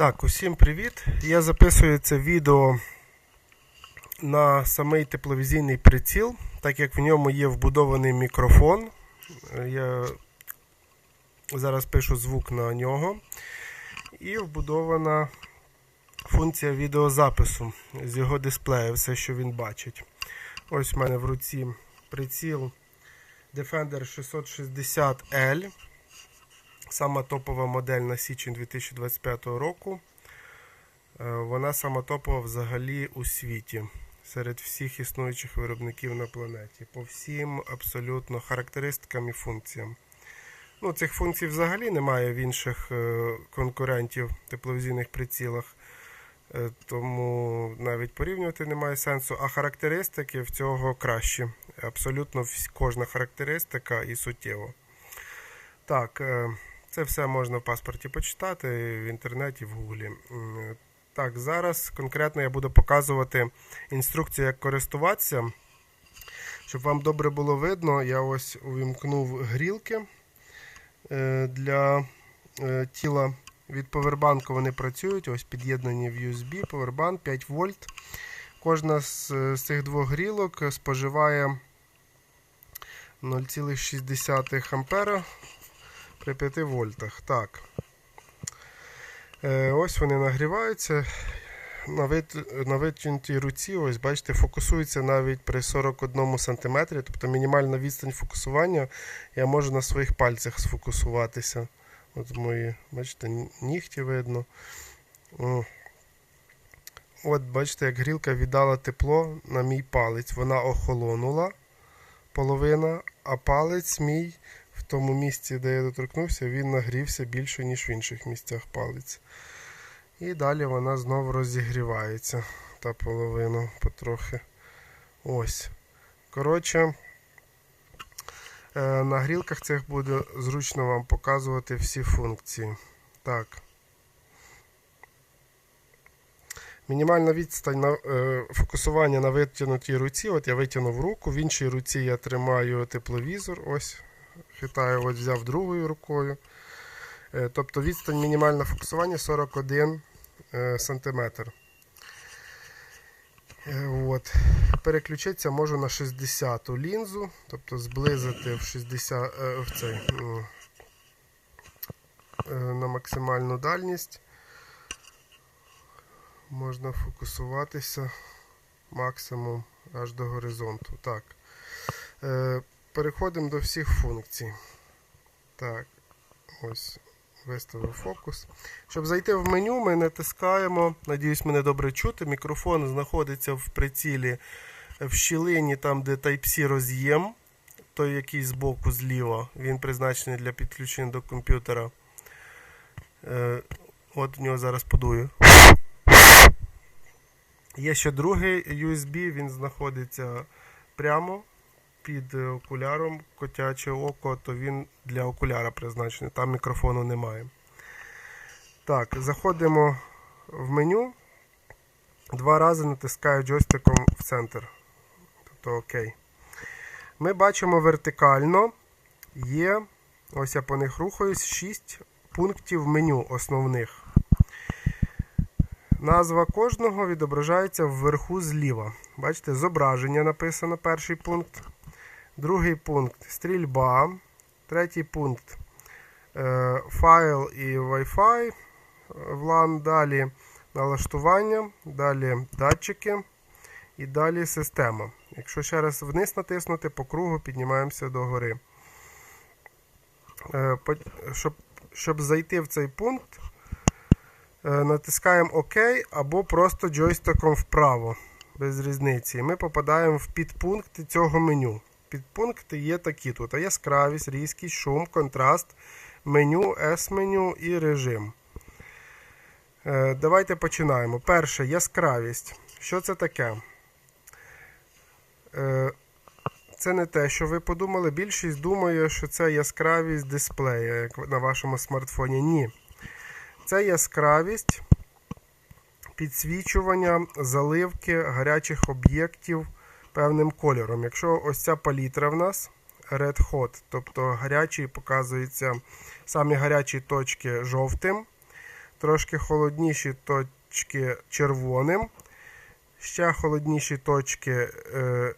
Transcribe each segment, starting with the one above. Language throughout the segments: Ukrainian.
Так, усім привіт. Я записую це відео на самий тепловізійний приціл, так як в ньому є вбудований мікрофон. Я зараз пишу звук на нього. І вбудована функція відеозапису з його дисплею, все, що він бачить. Ось в мене в руці приціл Defender 660L. Сама топова модель на січень 2025 року. Е, Вона сама топова взагалі у світі серед всіх існуючих виробників на планеті. По всім абсолютно характеристикам і функціям. Ну, Цих функцій взагалі немає в інших е, конкурентів тепловізійних прицілах, е, тому навіть порівнювати немає сенсу. А характеристики в цього кращі. Абсолютно кожна характеристика і суттєво. Так, це все можна в паспорті почитати в інтернеті, в гуглі. Так, зараз конкретно я буду показувати інструкцію, як користуватися. Щоб вам добре було видно, я ось увімкнув грілки е, для е, тіла. Від повербанку вони працюють, ось під'єднані в USB, повербанк 5 вольт. Кожна з, цих двох грілок споживає 0,6 ампера при 5 вольтах. Так. Е, ось вони нагріваються. На, вит... на витягнутій руці, ось бачите, фокусується навіть при 41 см, тобто мінімальна відстань фокусування. Я можу на своїх пальцях сфокусуватися. От мої, бачите, нігті видно. От, бачите, як грілка віддала тепло на мій палець. Вона охолонула половина, а палець мій тому місці, де я доторкнувся, він нагрівся більше, ніж в інших місцях палець. І далі вона знову розігрівається, та половина потрохи. Ось. Коротше, е, на грілках цих буде зручно вам показувати всі функції. Так. Мінімальна відстань на е, фокусування на витягнутій руці. От я витягнув руку, в іншій руці я тримаю тепловізор. Ось, хитаю, от взяв другою рукою. Е, тобто відстань мінімальне фокусування 41 е, сантиметр. Е, От. Переключитися можу на 60-ту лінзу, тобто зблизити в 60 е, в цей, ну, на максимальну дальність. Можна фокусуватися максимум аж до горизонту. Так. Переходимо до всіх функцій. Так, ось виставив фокус. Щоб зайти в меню, ми натискаємо. Надіюсь, мене добре чути. Мікрофон знаходиться в прицілі в щілині, там, де Type-C роз'єм, той, який збоку зліва. Він призначений для підключення до комп'ютера. Е, от в нього зараз подую. Є ще другий USB, він знаходиться прямо під окуляром котяче око, то він для окуляра призначений, там мікрофону немає. Так, заходимо в меню. Два рази натискаю джойстиком в центр. Тобто ОК. Ми бачимо вертикально є, ось я по них рухаюсь, 6 пунктів меню основних. Назва кожного відображається вверху зліва. Бачите, зображення написано перший пункт. Другий пункт стрільба. Третій пункт е, файл і Wi-Fi. WLAN. Далі налаштування, далі датчики і далі система. Якщо ще раз вниз натиснути, по кругу піднімаємося до гори. Е, Щоб, щоб зайти в цей пункт, е, натискаємо ОК або просто джойстиком вправо. Без різниці. І ми попадаємо в підпункти цього меню. Підпункти є такі тут: яскравість, різкість, шум, контраст, меню, S-меню і режим. Е, Давайте починаємо. Перше яскравість. Що це таке? Е, Це не те, що ви подумали. Більшість думає, що це яскравість дисплея, як на вашому смартфоні. Ні. Це яскравість підсвічування заливки гарячих об'єктів певним кольором. Якщо ось ця палітра в нас Red Hot, тобто гарячий показується самі гарячі точки жовтим, трошки холодніші точки червоним, ще холодніші точки е,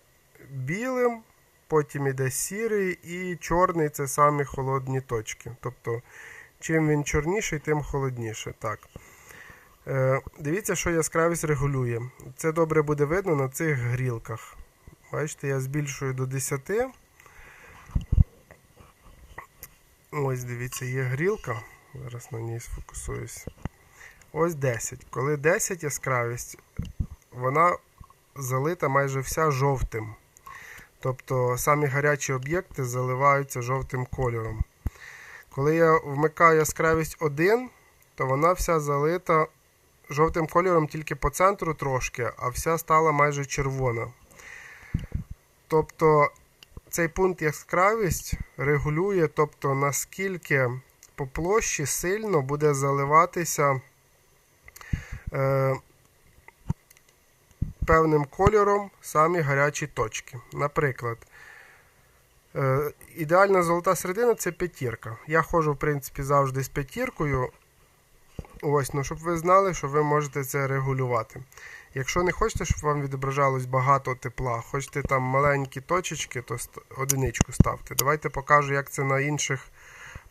білим, потім іде сірий і чорний це самі холодні точки. Тобто, чим він чорніший, тим холодніше. Так. Е, дивіться, що яскравість регулює. Це добре буде видно на цих грілках. Бачите, я збільшую до 10. Ось, дивіться, є грілка. Зараз на ній сфокусуюсь. Ось 10. Коли 10 яскравість, вона залита майже вся жовтим. Тобто самі гарячі об'єкти заливаються жовтим кольором. Коли я вмикаю яскравість 1, то вона вся залита жовтим кольором тільки по центру трошки, а вся стала майже червона. Тобто цей пункт яскравість регулює, тобто наскільки по площі сильно буде заливатися е, певним кольором самі гарячі точки. Наприклад, е, ідеальна золота середина це п'ятірка. Я ходжу, в принципі, завжди з п'ятіркою. Ось, ну щоб ви знали, що ви можете це регулювати. Якщо не хочете, щоб вам відображалось багато тепла, хочете там маленькі точечки, то одиничку ставте. Давайте покажу, як це на інших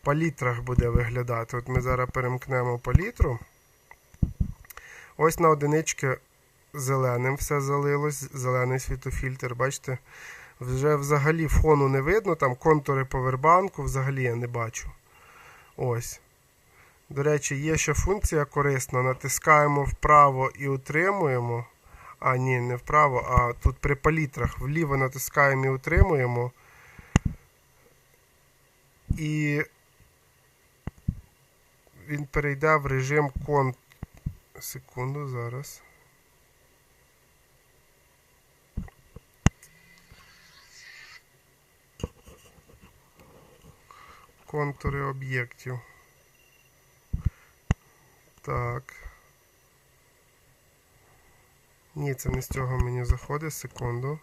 палітрах буде виглядати. От ми зараз перемкнемо палітру. Ось на одинички зеленим все залилось, зелений світофільтр. Бачите, вже взагалі фону не видно, там контури повербанку взагалі я не бачу. Ось. До речі, є ще функція корисна. Натискаємо вправо і утримуємо. А, ні, не вправо, а тут при палітрах вліво натискаємо і утримуємо. І він перейде в режим кон. Секунду, зараз. Контури об'єктів. Так. Ні, це не з цього мені заходить, секунду.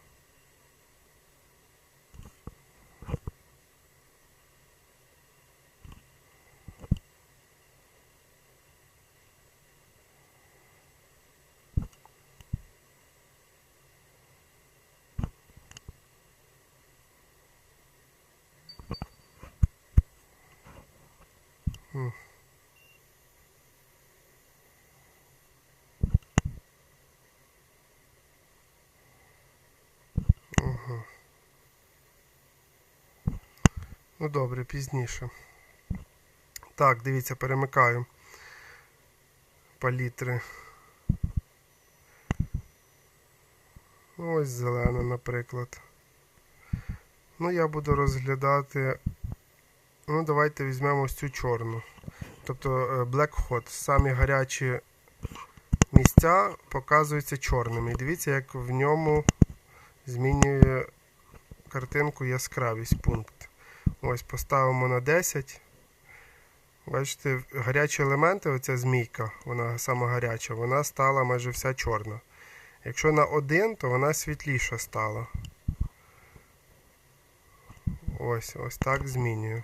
Хм. Ну добре, пізніше. Так, дивіться, перемикаю палітри. Ось зелена, наприклад. Ну, я буду розглядати. Ну, давайте візьмемо ось цю чорну. Тобто е, Black Hot. Самі гарячі місця показуються чорними. І дивіться, як в ньому змінює картинку яскравість пункт. Ось поставимо на 10. Бачите, гарячі елементи, оця змійка, вона сама гаряча, вона стала майже вся чорна. Якщо на 1, то вона світліша стала. Ось, ось так змінюю.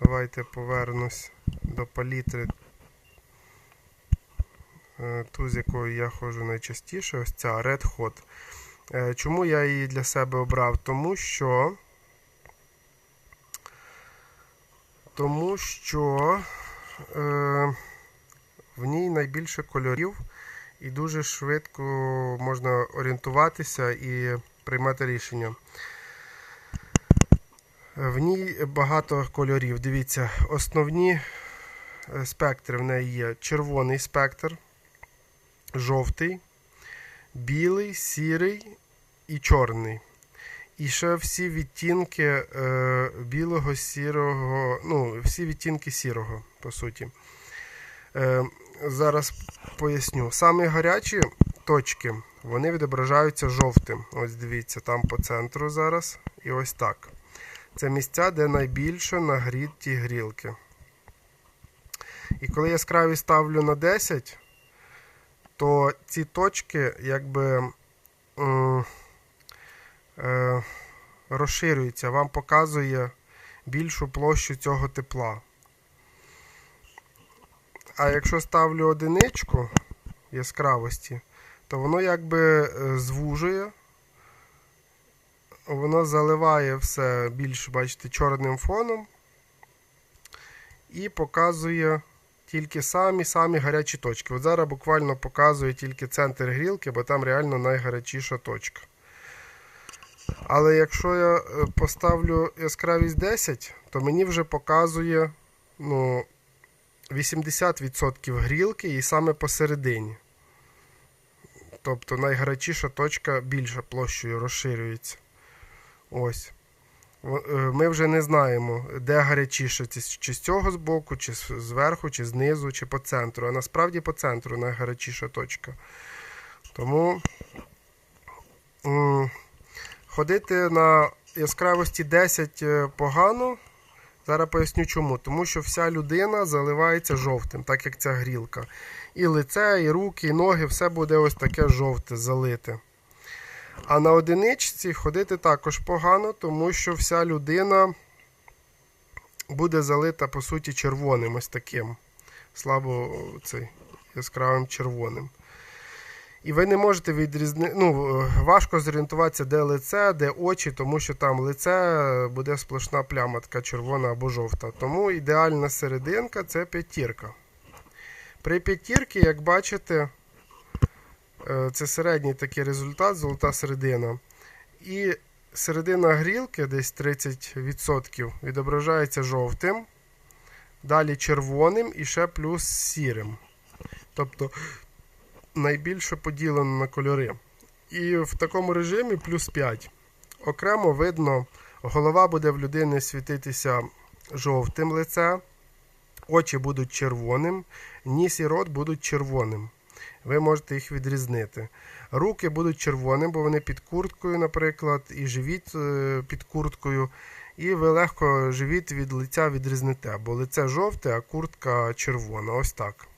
Давайте повернусь до палітри, е, ту, з якою я ходжу найчастіше, ось ця Red Hot. Е, чому я її для себе обрав? Тому що тому що е, в ній найбільше кольорів і дуже швидко можна орієнтуватися і приймати рішення. В ній багато кольорів. Дивіться, основні е, спектри в неї є червоний спектр, жовтий, білий, сірий і чорний. І ще всі відтінки е, білого, сірого, ну, всі відтінки сірого, по суті. Е, Зараз поясню. Самі гарячі точки вони відображаються жовтим. Ось дивіться, там по центру зараз. І ось так. Це місця, де найбільше нагріті грілки. І коли яскравість ставлю на 10, то ці точки якби е, е, розширюються, вам показує більшу площу цього тепла. А якщо ставлю одиничку яскравості, то воно якби е, звужує, воно заливає все більш, бачите, чорним фоном і показує тільки самі-самі гарячі точки. От зараз буквально показує тільки центр грілки, бо там реально найгарячіша точка. Але якщо я е, поставлю яскравість 10, то мені вже показує ну, 80% грілки і саме посередині. Тобто найгарячіша точка більша площею розширюється. Ось. Е, Ми вже не знаємо, де гарячіше, чи з- цього з боку, чи зверху, чи знизу, чи по центру. А насправді по центру найгарячіша точка. Тому ходити на яскравості 10 е, погано. Зараз поясню чому. Тому що вся людина заливається жовтим, так як ця грілка. І лице, і руки, і ноги, все буде ось таке жовте залите. А на одиничці ходити також погано, тому що вся людина буде залита, по суті, червоним ось таким. Слабо цей, яскравим червоним. І ви не можете відрізнити. Ну, е, важко зорієнтуватися, де лице, де очі, тому що там лице буде сплошна пляма, така червона або жовта. Тому ідеальна серединка це п'ятірка. При п'ятірці, як бачите, е, це середній такий результат, золота середина. І середина грілки, десь 30%, відображається жовтим, далі червоним і ще плюс сірим. Тобто найбільше поділено на кольори. І в такому режимі плюс 5. Окремо видно, голова буде в людини світитися жовтим лице, очі будуть червоним, ніс і рот будуть червоним. Ви можете їх відрізнити. Руки будуть червоним, бо вони під курткою, наприклад, і живіт е, під курткою. І ви легко живіт від лиця відрізнете, бо лице жовте, а куртка червона. Ось так.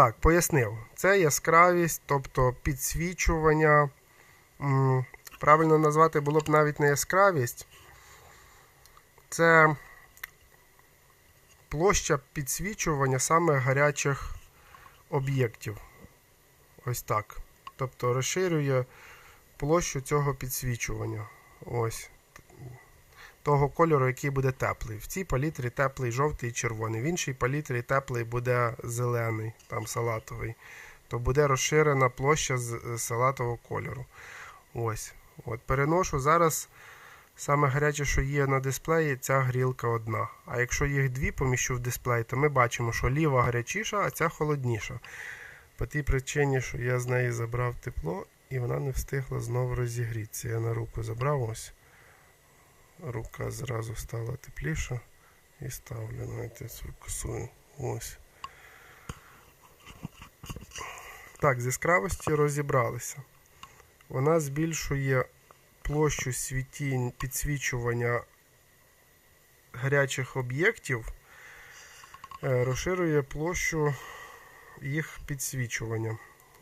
Так, пояснив. Це яскравість, тобто підсвічування. Правильно назвати було б навіть не яскравість. Це площа підсвічування саме гарячих об'єктів. Ось так. Тобто розширює площу цього підсвічування. Ось. Того кольору, який буде теплий. В цій палітрі теплий жовтий і червоний. В іншій палітрі теплий буде зелений, там салатовий. То буде розширена площа з з салатового кольору. Ось. От Переношу зараз саме гаряче, що є на дисплеї, ця грілка одна. А якщо їх дві поміщу в дисплей, то ми бачимо, що ліва гарячіша, а ця холодніша. По тій причині, що я з неї забрав тепло і вона не встигла знову розігрітися. Я на руку забрав ось. Рука зразу стала тепліша. І ставлю, знаєте, сфокусую. Ось. Так, з яскравості розібралися. Вона збільшує площу світінь підсвічування гарячих об'єктів, е, розширює площу їх підсвічування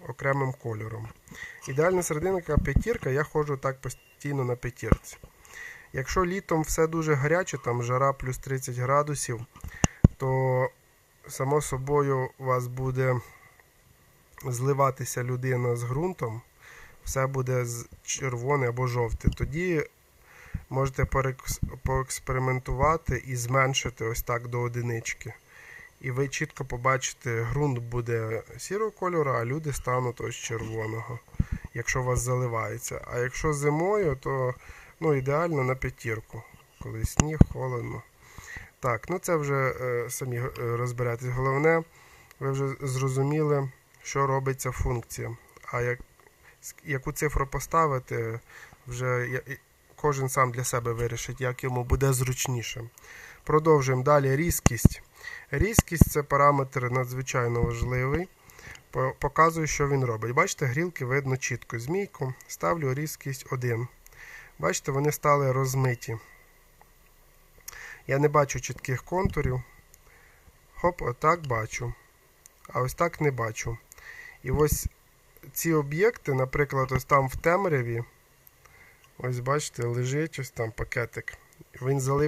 окремим кольором. Ідеальна серединка п'ятірка, я ходжу так постійно на п'ятірці. Якщо літом все дуже гаряче, там жара плюс 30 градусів, то само собою у вас буде зливатися людина з ґрунтом, все буде червоне або жовте. Тоді можете поекспериментувати і зменшити ось так до одинички. І ви чітко побачите, ґрунт буде сірого кольору, а люди стануть ось червоного, якщо у вас заливається. А якщо зимою, то ну, ідеально на п'ятірку, коли сніг, холодно. Так, ну це вже е, самі е, розберетесь. Головне, ви вже зрозуміли, що робиться функція. А як, яку цифру поставити, вже я- кожен сам для себе вирішить, як йому буде зручніше. Продовжуємо далі різкість. Різкість це параметр надзвичайно важливий. Показую, що він робить. Бачите, грілки видно чітко. Змійку ставлю різкість 1. Бачите, вони стали розмиті. Я не бачу чітких контурів. Хоп, отак бачу. А ось так не бачу. І ось ці об'єкти, наприклад, ось там в темряві. Ось бачите, лежить ось там пакетик. Він залився.